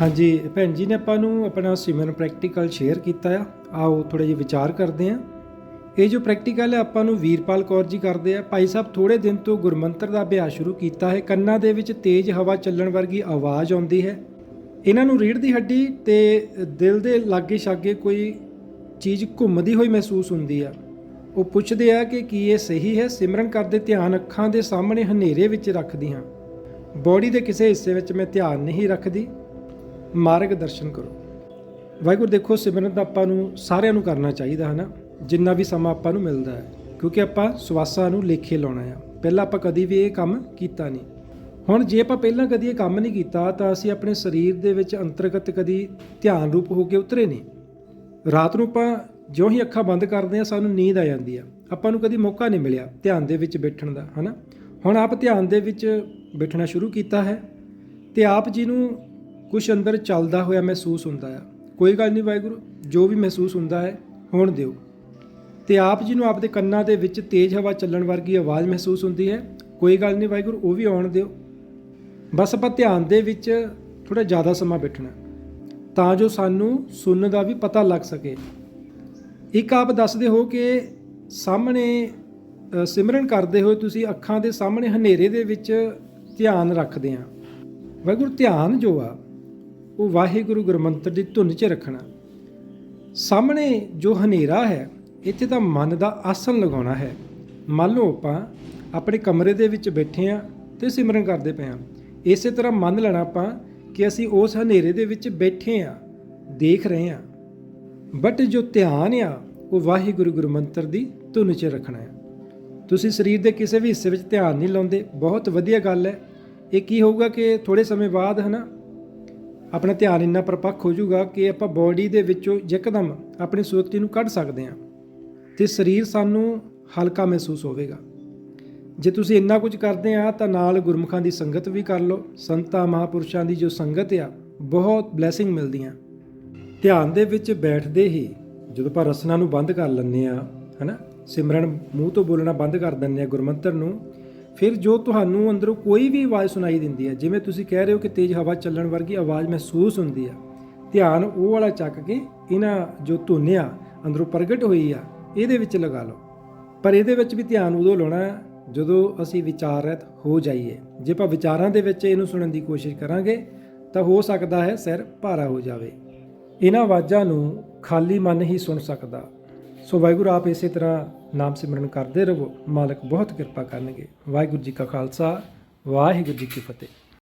ਹਾਂਜੀ, ਭੈਣ ਜੀ ਨੇ ਆਪਾਂ ਨੂੰ ਆਪਣਾ ਸਿਮਰਨ ਪ੍ਰੈਕਟੀਕਲ ਸ਼ੇਅਰ ਕੀਤਾ ਆ। ਆਓ ਥੋੜੇ ਜਿਹਾ ਵਿਚਾਰ ਕਰਦੇ ਆ ਇਹ ਜੋ ਪ੍ਰੈਕਟੀਕਲ ਹੈ, ਆਪਾਂ ਨੂੰ ਵੀਰਪਾਲ ਕੌਰ ਜੀ ਕਰਦੇ ਆ। ਭਾਈ ਸਾਹਿਬ ਥੋੜੇ ਦਿਨ ਤੋਂ ਗੁਰਮੰਤਰ ਦਾ ਅਭਿਆਸ ਸ਼ੁਰੂ ਕੀਤਾ ਹੈ। ਕੰਨਾਂ ਦੇ ਵਿੱਚ ਤੇਜ਼ ਹਵਾ ਚੱਲਣ ਵਰਗੀ ਆਵਾਜ਼ ਆਉਂਦੀ ਹੈ। ਇਹਨਾਂ ਨੂੰ ਰੀੜ੍ਹ ਦੀ ਹੱਡੀ ਤੇ ਦਿਲ ਦੇ ਲਾਗੇ ਛਾਗੇ ਕੋਈ ਚੀਜ਼ ਘੁੰਮਦੀ ਹੋਈ ਮਹਿਸੂਸ ਹੁੰਦੀ ਆ। ਉਹ ਪੁੱਛਦੇ ਆ ਕਿ ਕੀ ਇਹ ਸਹੀ ਹੈ? ਸਿਮਰਨ ਕਰਦੇ ਧਿਆਨ ਅੱਖਾਂ ਦੇ ਸਾਹਮਣੇ ਹਨੇਰੇ ਵਿੱਚ ਰੱਖਦੀ ਹਾਂ। ਬੋਡੀ ਦੇ ਕਿਸੇ ਹਿੱਸੇ ਵਿੱਚ ਮੈਂ ਧਿਆਨ ਨਹੀਂ ਰੱਖਦੀ। ਮਾਰਗ ਦਰਸ਼ਨ ਕਰੋ। ਵਾਹਿਗੁਰੂ, ਦੇਖੋ, ਸਿਮਰਨ ਆਪਾਂ ਨੂੰ ਸਾਰਿਆਂ ਨੂੰ ਕਰਨਾ ਚਾਹੀਦਾ ਹੈ ਨਾ ਜਿੰਨਾ ਵੀ ਸਮਾਂ ਆਪਾਂ ਨੂੰ ਮਿਲਦਾ ਹੈ। ਕਿਉਂਕਿ ਆਪਾਂ ਸਵਾਸਾਂ ਨੂੰ ਲੇਖੇ ਲਾਉਣਾ ਆ। ਪਹਿਲਾਂ ਆਪਾਂ ਕਦੀ ਵੀ ਇਹ ਕੰਮ ਕੀਤਾ ਨਹੀਂ। ਹੁਣ ਜੇ ਆਪਾਂ ਪਹਿਲਾਂ ਕਦੀ ਇਹ ਕੰਮ ਨਹੀਂ ਕੀਤਾ, ਤਾਂ ਅਸੀਂ ਆਪਣੇ ਸਰੀਰ ਦੇ ਵਿੱਚ ਅੰਤਰਗਤ ਕਦੀ ਧਿਆਨ ਰੂਪ ਹੋ ਕੇ ਉਤਰੇ ਨਹੀਂ। ਰਾਤ ਨੂੰ ਆਪਾਂ ਜਿਉਂ ਹੀ ਅੱਖਾਂ ਬੰਦ ਕਰਦੇ ਆ ਸਾਨੂੰ ਨੀਂਦ ਆ ਜਾਂਦੀ ਆ। ਆਪਾਂ ਨੂੰ ਕਦੀ ਮੌਕਾ ਨਹੀਂ ਮਿਲਿਆ ਧਿਆਨ ਦੇ ਵਿੱਚ ਬੈਠਣ ਦਾ, ਹਨਾ? ਹੁਣ ਆਪ ਧਿਆਨ ਦੇ ਵਿੱਚ ਬੈਠਣਾ ਸ਼ੁਰੂ ਕੀਤਾ ਹੈ ਤੇ ਆਪ ਜੀ ਨੂੰ ਕੁਝ ਅੰਦਰ ਚੱਲਦਾ ਹੋਇਆ ਮਹਿਸੂਸ ਹੁੰਦਾ ਆ। ਕੋਈ ਗੱਲ ਨਹੀਂ ਵਾਹਿਗੁਰੂ, ਜੋ ਵੀ ਮਹਿਸੂਸ ਹੁੰਦਾ ਹੈ, ਹੋਣ ਦਿਓ। ਤੇ ਆਪ ਜੀ ਨੂੰ ਆਪਦੇ ਕੰਨਾਂ ਦੇ ਵਿੱਚ ਤੇਜ਼ ਹਵਾ ਚੱਲਣ ਵਰਗੀ ਆਵਾਜ਼ ਮਹਿਸੂਸ ਹੁੰਦੀ ਹੈ। ਕੋਈ ਗੱਲ ਨਹੀਂ ਵਾਹਿਗੁਰੂ, ਉਹ ਵੀ ਆਉਣ ਦਿਓ। ਬਸ ਆਪਾਂ ਧਿਆਨ ਦੇ ਵਿੱਚ ਥੋੜਾ ਜ਼ਿਆਦਾ ਸਮਾਂ ਬੈਠਣਾ। ਤਾਂ ਜੋ ਸਾਨੂੰ ਸੁਣਨ ਦਾ ਵੀ ਪਤਾ ਲੱਗ ਸਕੇ। ਇੱਕ ਆਪ ਦੱਸਦੇ ਹੋ ਕਿ ਸਾਹਮਣੇ ਸਿਮਰਨ ਕਰਦੇ ਹੋਏ ਤੁਸੀਂ ਅੱਖਾਂ ਦੇ ਸਾਹਮਣੇ ਹਨੇਰੇ ਦੇ ਵਿੱਚ ਧਿਆਨ ਰੱਖਦੇ ਆ। ਵਾਹਿਗੁਰੂ, ਧਿਆਨ ਜੋ ਆ ਉਹ ਵਾਹਿਗੁਰੂ ਗੁਰਮੰਤਰ ਦੀ ਧੁਨ 'ਚ ਰੱਖਣਾ। ਸਾਹਮਣੇ ਜੋ ਹਨੇਰਾ ਹੈ, ਇੱਥੇ ਤਾਂ ਮਨ ਦਾ ਆਸਣ ਲਗਾਉਣਾ ਹੈ। ਮੰਨ ਲਓ ਆਪਾਂ ਆਪਣੇ ਕਮਰੇ ਦੇ ਵਿੱਚ ਬੈਠੇ ਆ ਤੇ ਸਿਮਰਨ ਕਰਦੇ ਪਏ ਆ ਇਸੇ ਤਰ੍ਹਾਂ ਮੰਨ ਲੈਣਾ ਆਪਾਂ ਕਿ ਅਸੀਂ ਉਸ ਹਨੇਰੇ ਦੇ ਵਿੱਚ ਬੈਠੇ ਆ ਦੇਖ ਰਹੇ ਆ ਬਟ ਜੋ ਧਿਆਨ ਆ, ਉਹ ਵਾਹਿਗੁਰੂ ਗੁਰਮੰਤਰ ਦੀ ਧੁਨ 'ਚ ਰੱਖਣਾ ਹੈ। ਤੁਸੀਂ ਸਰੀਰ ਦੇ ਕਿਸੇ ਵੀ ਹਿੱਸੇ ਵਿੱਚ ਧਿਆਨ ਨਹੀਂ ਲਾਉਂਦੇ, ਬਹੁਤ ਵਧੀਆ ਗੱਲ ਹੈ। ਇਹ ਕੀ ਹੋਊਗਾ ਕਿ ਥੋੜੇ ਸਮੇਂ ਬਾਅਦ ਹਨਾ ਆਪਣਾ ਧਿਆਨ ਇੰਨਾ ਪਰਪੱਕ ਹੋ ਜਾਊਗਾ ਕਿ ਆਪਾਂ ਬਾਡੀ ਦੇ ਵਿੱਚੋਂ ਯਕਦਮ ਆਪਣੀ ਸੁਰਤੀ ਨੂੰ ਕੱਢ ਸਕਦੇ ਹਾਂ ਤੇ ਸਰੀਰ ਸਾਨੂੰ ਹਲਕਾ ਮਹਿਸੂਸ ਹੋਵੇਗਾ। ਜੇ ਤੁਸੀਂ ਇੰਨਾ ਕੁਝ ਕਰਦੇ ਆ ਤਾਂ ਨਾਲ ਗੁਰਮੁਖਾਂ ਦੀ ਸੰਗਤ ਵੀ ਕਰ ਲਓ, ਸੰਤਾਂ, ਮਹਾਪੁਰਸ਼ਾਂ ਦੀ ਜੋ ਸੰਗਤ ਆ, ਬਹੁਤ ਬਲੇਸਿੰਗ ਮਿਲਦੀਆਂ। ਧਿਆਨ ਦੇ ਵਿੱਚ ਬੈਠਦੇ ਹੀ ਜਦੋਂ ਆਪਾਂ ਰਸਨਾ ਨੂੰ ਬੰਦ ਕਰ ਲੈਂਦੇ ਆ, ਹਨਾ? ਸਿਮਰਨ ਮੂੰਹ ਤੋਂ ਬੋਲਣਾ ਬੰਦ ਕਰ ਦਿੰਦੇ ਆ ਗੁਰਮੰਤਰ ਨੂੰ ਫਿਰ ਜੋ ਤੁਹਾਨੂੰ ਅੰਦਰੋਂ ਕੋਈ ਵੀ ਆਵਾਜ਼ ਸੁਣਾਈ ਦਿੰਦੀ ਹੈ, ਜਿਵੇਂ ਤੁਸੀਂ ਕਹਿ ਰਹੇ ਹੋ ਕਿ ਤੇਜ਼ ਹਵਾ ਚੱਲਣ ਵਰਗੀ ਆਵਾਜ਼ ਮਹਿਸੂਸ ਹੁੰਦੀ ਆ, ਧਿਆਨ ਉਹ ਵਾਲਾ ਚੱਕ ਕੇ ਇਹਨਾਂ ਜੋ ਧੁਨ ਅੰਦਰੋਂ ਪ੍ਰਗਟ ਹੋਈ ਆ, ਇਹਦੇ ਵਿੱਚ ਲਗਾ ਲਓ। ਪਰ ਇਹਦੇ ਵਿੱਚ ਵੀ ਧਿਆਨ ਉਦੋਂ ਲਾਉਣਾ ਜਦੋਂ ਅਸੀਂ ਵਿਚਾਰਤ ਹੋ ਜਾਈਏ। ਜੇ ਆਪਾਂ ਵਿਚਾਰਾਂ ਦੇ ਵਿੱਚ ਇਹਨੂੰ ਸੁਣਨ ਦੀ ਕੋਸ਼ਿਸ਼ ਕਰਾਂਗੇ, ਤਾਂ ਹੋ ਸਕਦਾ ਹੈ ਸਿਰ ਭਾਰਾ ਹੋ ਜਾਵੇ। ਇਹਨਾਂ ਆਵਾਜ਼ਾਂ ਨੂੰ ਖਾਲੀ ਮਨ ਹੀ ਸੁਣ ਸਕਦਾ। ਸੋ ਵਾਹਿਗੁਰੂ, ਆਪ ਇਸੇ ਤਰ੍ਹਾਂ ਨਾਮ ਸਿਮਰਨ ਕਰਦੇ ਰਹੋ। ਮਾਲਕ ਬਹੁਤ ਕਿਰਪਾ ਕਰਨਗੇ। ਵਾਹਿਗੁਰੂ ਜੀ ਕਾ ਖਾਲਸਾ, ਵਾਹਿਗੁਰੂ ਜੀ ਕੀ ਫਤਿਹ।